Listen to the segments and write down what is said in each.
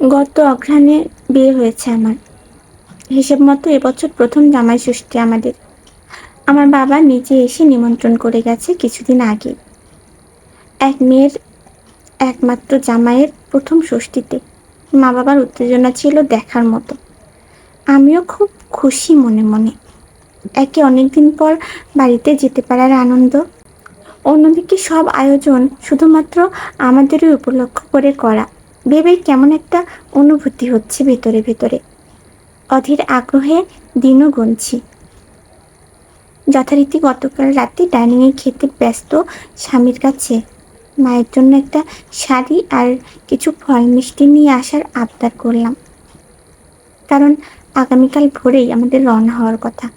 গত অঘ্রাণে বিয়ে হয়েছে আমার। হিসেব মতো এবছর প্রথম জামাই ষষ্ঠী আমাদের। আমার বাবা নিজে এসে নিমন্ত্রণ করে গেছে কিছুদিন আগে। এক মেয়ের একমাত্র জামাইয়ের প্রথম ষষ্ঠীতে। মা বাবার উত্তেজনা ছিল দেখার মতো। আমিও খুব খুশি মনে মনে। একে অনেকদিন পর বাড়িতে যেতে পারার আনন্দ। অন্যদিকে সব আয়োজন শুধুমাত্র আমাদেরই উপলক্ষ করে করা। ভেবে কেমন একটা অনুভূতি হচ্ছে ভেতরে ভেতরে। অধীর আগ্রহে দিনও গুনছি। যথারীতি গতকাল রাতে ডাইনিংয়ে খেতে ব্যস্ত স্বামীর কাছে মায়ের জন্য একটা শাড়ি আর কিছু ফল মিষ্টি নিয়ে আসার আবদার করলাম। কারণ আগামীকাল ভোরেই আমাদের রওনা হওয়ার কথা।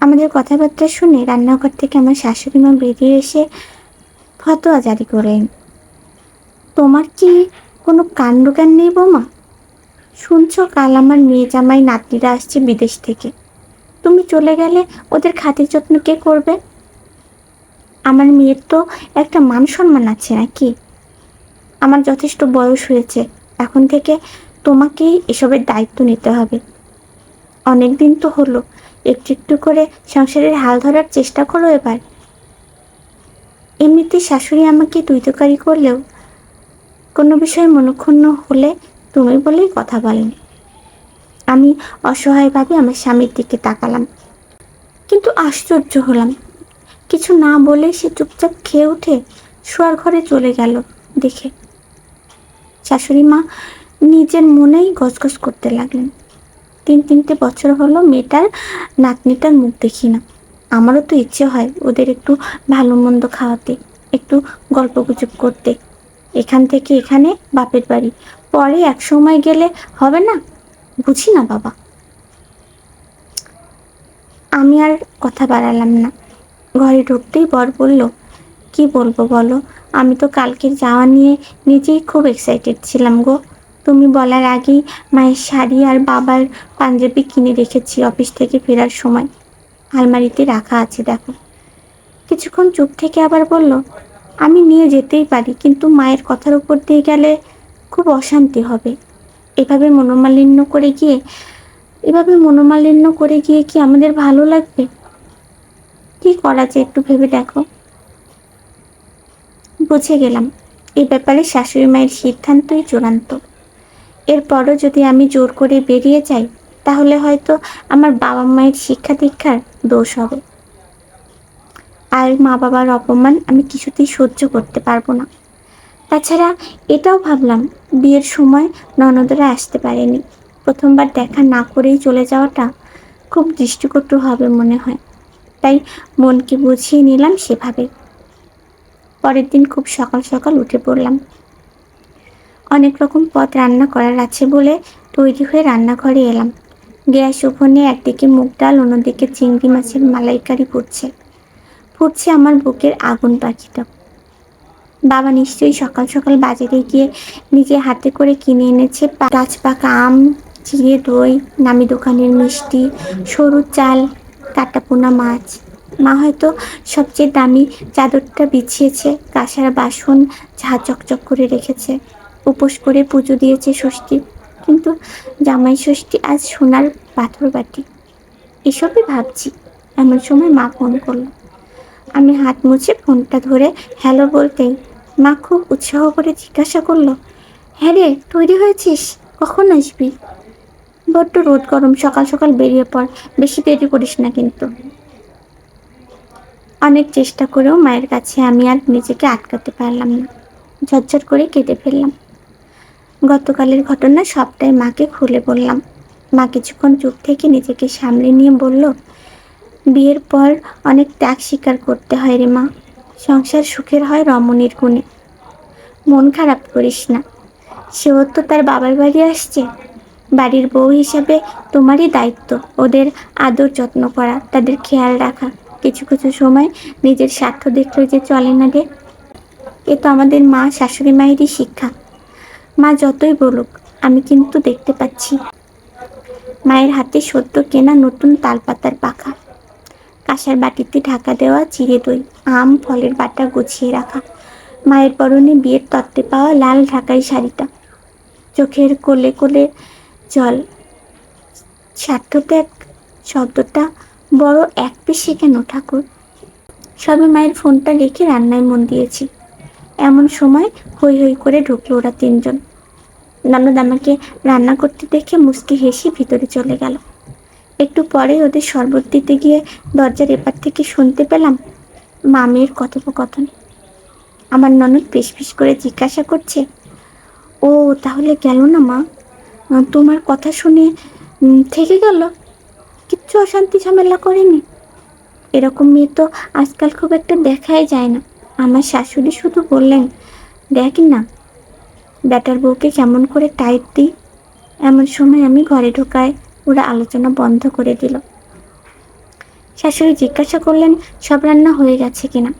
আমাদের কথাবার্তা শুনে রান্নাঘর থেকে আমার শাশুড়ি মা বেরিয়ে এসে ফতোয়া জারি করলেন। তোমার কি কোনো কাণ্ডজ্ঞান নেই বৌমা। শুনছ, কাল আমার মেয়ে জামাই নাতনিরা আসছে বিদেশ থেকে। তুমি চলে গেলে ওদের খাতির যত্ন কে করবে? আমার মেয়ের তো একটা মান সম্মান আছে নাকি? আমার যথেষ্ট বয়স হয়েছে, এখন থেকে তোমাকেই এসবের দায়িত্ব নিতে হবে। অনেক দিন তো হলো, একটু একটু করে সংসারের হাল ধরার চেষ্টা করো এবার। এমনিতে শাশুড়ি আমাকে দ্বৈতকারী করলেও কোনো বিষয়ে মনক্ষুণ্ণ হলে তুমি বলেই কথা বলেন। আমি অসহায়ভাবে আমার স্বামীর দিকে তাকালাম, কিন্তু আশ্চর্য হলাম। কিছু না বলে সে চুপচাপ খেয়ে উঠে শোয়ার ঘরে চলে গেল দেখে। শাশুড়ি মা নিজের মনেই গজগজ করতে লাগলেন। তিন তিনটে বছর হলো মেয়েটার নাতনিটার মুখ দেখি না। আমারও তো ইচ্ছে হয় ওদের একটু ভালো মন্দ খাওয়াতে, একটু গল্প গুজব করতে। এখান থেকে এখানে বাপের বাড়ি। পরে এক সময় গেলে হবে না? বুঝি না বাবা। আমি আর কথা বাড়ালাম না। ঘরে ঢুকতেই বর বলল, কি বলব বলো? আমি তো কালকের যাওয়া নিয়ে নিজেই খুব এক্সাইটেড ছিলাম গো। তুমি বলার আগেই মায়ের শাড়ি আর বাবার পাঞ্জাবি কিনে রেখেছি অফিস থেকে ফেরার সময়। আলমারিতে রাখা আছে দেখো। কিছুক্ষণ চুপ থেকে আবার বলল আমি নিয়ে যেতেই পারি, কিন্তু মায়ের কথার উপর দিয়ে গেলে খুব অশান্তি হবে। এভাবে মনোমালিন্য করে গিয়ে, এভাবে মনোমালিন্য করে গিয়ে কি আমাদের ভালো লাগবে? কি করা যায় একটু ভেবে দেখো। বুঝে গেলাম, এ ব্যাপারে শাশুড়ি মায়ের সিদ্ধান্তই চূড়ান্ত। এরপরও যদি আমি জোর করে বেরিয়ে যাই, তাহলে হয়তো আমার বাবা মায়ের শিক্ষা দীক্ষার দোষ হবে। আর মা বাবার অপমান আমি কিছুতেই সহ্য করতে পারব না। তাছাড়া এটাও ভাবলাম, বিয়ের সময় ননদরা আসতে পারেনি। প্রথমবার দেখা না করেই চলে যাওয়াটা খুব দৃষ্টিকটু হবে মনে হয়। তাই মনকে বুঝিয়ে নিলাম সেভাবে। পরের দিন খুব সকাল সকাল উঠে পড়লাম। অনেক রকম পদ রান্না করার আছে বলে তৈরি হয়ে রান্নাঘরে এলাম। গ্যাস ওভনে একদিকে মুগ ডাল, অন্যদিকে চিংড়ি মাছের মালাইকারি ফুটছে ফুটছে আমার বুকের আগুন পাখিটা। বাবা নিশ্চয়ই সকাল সকাল বাজারে গিয়ে নিজে হাতে করে কিনে এনেছে গাছ পাকা আম, চিড়ে দই, নামি দোকানের মিষ্টি, সরু চাল কাটাপোনা মাছ। মা হয়তো সবচেয়ে দামি চাদরটা বিছিয়েছে, কাঁসার বাসন ঝা চকচক করে রেখেছে, উপোস করে পুজো দিয়েছে ষষ্ঠী। কিন্তু জামাই ষষ্ঠী আজ সোনার পাথর বাটি এসবই ভাবছি, এমন সময় মা ফোন করল। আমি হাত মুছে ফোনটা ধরে হ্যালো বলতেই মা খুব উৎসাহ করে জিজ্ঞাসা করল হ্যাঁ রে, তৈরি হয়েছিস? কখন আসবি? বড্ড রোদ গরম, সকাল সকাল বেরিয়ে পড়, বেশি দেরি করিস না কিন্তু। অনেক চেষ্টা করেও মায়ের কাছে আমি আর নিজেকে আটকাতে পারলাম না। ঝরঝর করে কেটে ফেললাম। গতকালের ঘটনা সবটাই মাকে খুলে বললাম। মা কিছুক্ষণ চুপ থেকে নিজেকে সামলে নিয়ে বলল বিয়ের পর অনেক ত্যাগ স্বীকার করতে হয় রে মা। সংসার সুখের হয় রমণীর গুণে। মন খারাপ করিস না। সেও তো তার বাবার বাড়ি আসছে। বাড়ির বউ হিসাবে তোমারই দায়িত্ব। ওদের আদর যত্ন করা, তাদের খেয়াল রাখা। কিছু কিছু সময় নিজের স্বার্থ দেখলে যে চলে না রে। এ তো আমাদের মা, শাশুড়ি মায়েরই শিক্ষা। মা যতই বলুক, আমি কিন্তু দেখতে পাচ্ছি। মায়ের হাতে সদ্য কেনা নতুন তালপাতার পাখা। কাঁসার বাটিতে ঢাকা দেওয়া চিড়ে দই, আম, ফলের বাটা গুছিয়ে রাখা, মায়ের পরনে বিয়ের তত্ত্বে পাওয়া লাল ঢাকাই শাড়িটা। চোখের কোলে কোলে জল। স্বার্থত্যাগ শব্দটা বড় এক পিসে কেন ঠাকুর? সবে মায়ের ফোনটা রেখে রান্নায় মন দিয়েছি। এমন সময় হই হই করে ঢুকলো ওরা তিনজন। ননদ আমাকে রান্না করতে দেখে মুস্কি হেসে ভিতরে চলে গেল। একটু পরে ওদের শরবত দিতে গিয়ে দরজার এপার থেকে শুনতে পেলাম মামের কথোপকথন। আমার ননদ ফিস ফিস করে জিজ্ঞাসা করছে, ও, তাহলে গেল না মা? তোমার কথা শুনে থেকে গেল? কিচ্ছু অশান্তি ঝামেলা করেনি? এরকম মেয়ে তো আজকাল খুব একটা দেখাই যায় না। আমার শাশুড়ি শুধু বললেন, দেখ না, ব্যাটার বউকে কেমন করে টাইট দিই। এমন সময় আমি ঘরে ঢোকায় ওরা আলোচনা বন্ধ করে দিল। শাশুড়ি জিজ্ঞাসা করলেন, সব রান্না হয়ে গেছে কিনা?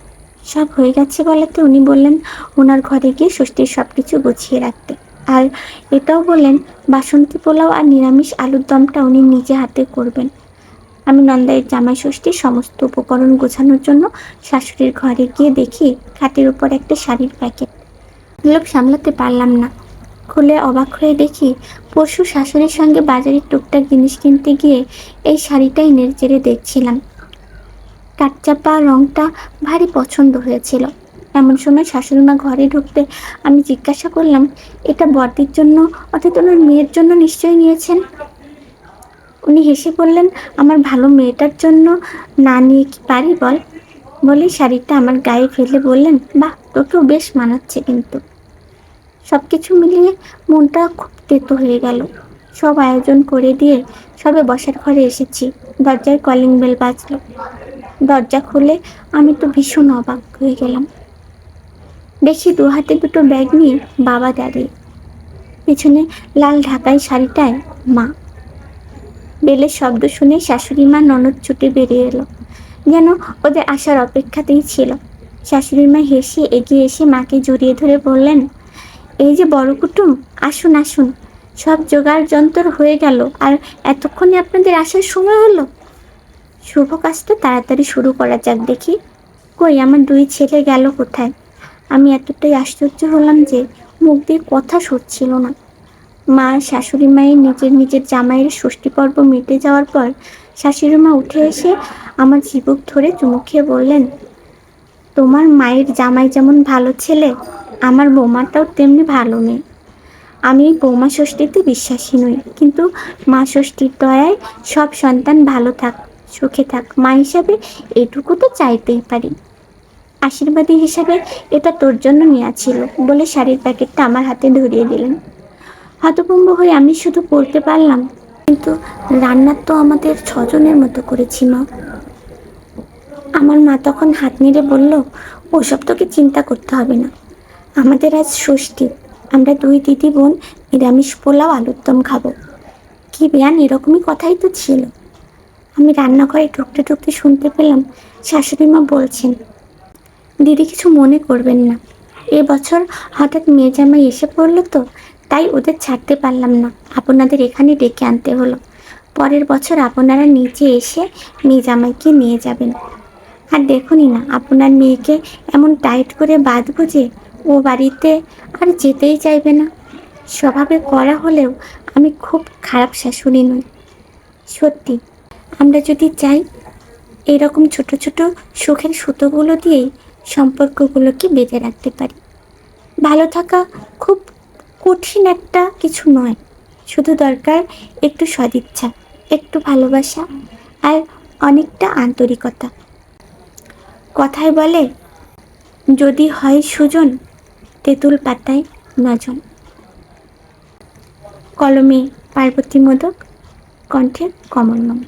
সব হয়ে গেছে বলাতে উনি বললেন ওনার ঘরে গিয়ে ষষ্ঠীর সব কিছু গুছিয়ে রাখতে। আর এটাও বললেন, বাসন্তী পোলাও আর নিরামিষ আলুর দমটা উনি নিজে হাতে করবেন। আমি নন্দাইয়ের জামাই ষষ্ঠীর সমস্ত উপকরণ গোছানোর জন্য শাশুড়ির ঘরে গিয়ে দেখি খাটের উপর একটা শাড়ির প্যাকেট। লোক সামলাতে পারলাম না। খুলে অবাক হয়ে দেখি, পরশু শাশুড়ির সঙ্গে বাজারে টুকটাক জিনিস কিনতে গিয়ে এই শাড়িটাই নেড়েচেড়ে দেখছিলাম। কাটচাপা রংটা ভারী পছন্দ হয়েছিল। এমন সময় শাশুড়িমা ঘরে ঢুকতে আমি জিজ্ঞাসা করলাম, এটা বর্দির জন্য অর্থাৎ ওনার মেয়ের জন্য নিশ্চয়ই নিয়েছেন? উনি হেসে বললেন, আমার ভালো মেয়েটার জন্য না নিয়ে কি পারি বল? বলে শাড়িটা আমার গায়ে ফেলে বললেন, বাহ, তোকেও বেশ মানাচ্ছে কিন্তু। সব কিছু মিলিয়ে মনটা খুব তেতো হয়ে গেল। সব আয়োজন করে দিয়ে সবে বসার ঘরে এসেছি। দরজায় কলিং বেল বাজলো। দরজা খুলে আমি তো ভীষণ অবাক হয়ে গেলাম। দেখি দু হাতে দুটো ব্যাগ নিয়ে বাবা দাঁড়িয়ে। পিছনে লাল ঢাকাই শাড়িটায় মা। বেলের শব্দ শুনে শাশুড়ি মা ননদ ছুটে বেরিয়ে এলো। যেন ওদের আসার অপেক্ষাতেই ছিল। শাশুড়ি মা হেসে এগিয়ে এসে মাকে জড়িয়ে ধরে বললেন এই যে বড় কুটুম, আসুন আসুন। সব জোগাড় যন্ত্র হয়ে গেল, আর এতক্ষণে আপনাদের আসার সময় হলো? শুভ কাজটা তাড়াতাড়ি শুরু করা যাক দেখি। কই, আমার দুই ছেলে গেল কোথায়? আমি এতটাই আশ্চর্য হলাম যে মুখ দিয়ে কথা সরছিল না। মা, শাশুড়ি মায়ের নিজের নিজের জামাইয়ের ষষ্ঠী পর্ব মিটে যাওয়ার পর শাশুড়ি মা উঠে এসে আমার চিবুক ধরে চুমু খেয়ে বললেন, তোমার মায়ের জামাই যেমন ভালো ছেলে আমার বৌমাটাও তেমনি ভালো নেই। আমি এই বৌমা ষষ্ঠীতে বিশ্বাসী নই, কিন্তু মা ষষ্ঠীর দয়ায় সব সন্তান ভালো থাক, সুখে থাক। মা হিসাবে এটুকু তো চাইতেই পারি। আশীর্বাদী হিসাবে এটা তোর জন্য নেওয়া ছিল বলে শাড়ির প্যাকেটটা আমার হাতে ধরিয়ে দিলেন। হতভম্ব হয়ে আমি শুধু পড়তে পারলাম, কিন্তু রান্নার তো আমাদের ছজনের মতো করেছি মা। আমার মা তখন হাত নেড়ে বলল, ওসব তোকে চিন্তা করতে হবে না। আমাদের আজ ষষ্ঠী। আমরা দুই দিদি বোন নিরামিষ পোলাও, আলুর দম খাব। কি বেয়ান, এরকমই কথাই তো ছিল। আমি রান্নাঘরে ঢুকতে ঢুকতে শুনতে পেলাম শাশুড়ি মা বলছেন, দিদি কিছু মনে করবেন না। এবছর হঠাৎ মেয়ে জামাই এসে পড়ল তো, তাই ওদের ছাড়তে পারলাম না। আপনাদের এখানে ডেকে আনতে হলো। পরের বছর আপনারা নিচে এসে মেয়ে জামাইকে নিয়ে যাবেন। আর দেখুনই না, আপনার মেয়েকে এমন টাইট করে বাঁধবো যে ও বাড়িতে আর যেতেই চাইবে না। স্বভাবে করা হলেও আমি খুব খারাপ শাশুড়ি নই। সত্যি, আমরা যদি চাই, এরকম ছোট ছোট সুখের সুতোগুলো দিয়েই সম্পর্কগুলোকে বেঁধে রাখতে পারি। ভালো থাকা খুব কঠিন একটা কিছু নয়। শুধু দরকার একটু সদিচ্ছা, একটু ভালোবাসা আর অনেকটা আন্তরিকতা। কথায় বলে, যদি হয় সুজন তেঁতুল পাতায় নজন কলমে পার্বতী মোদক কণ্ঠে কমলমণি।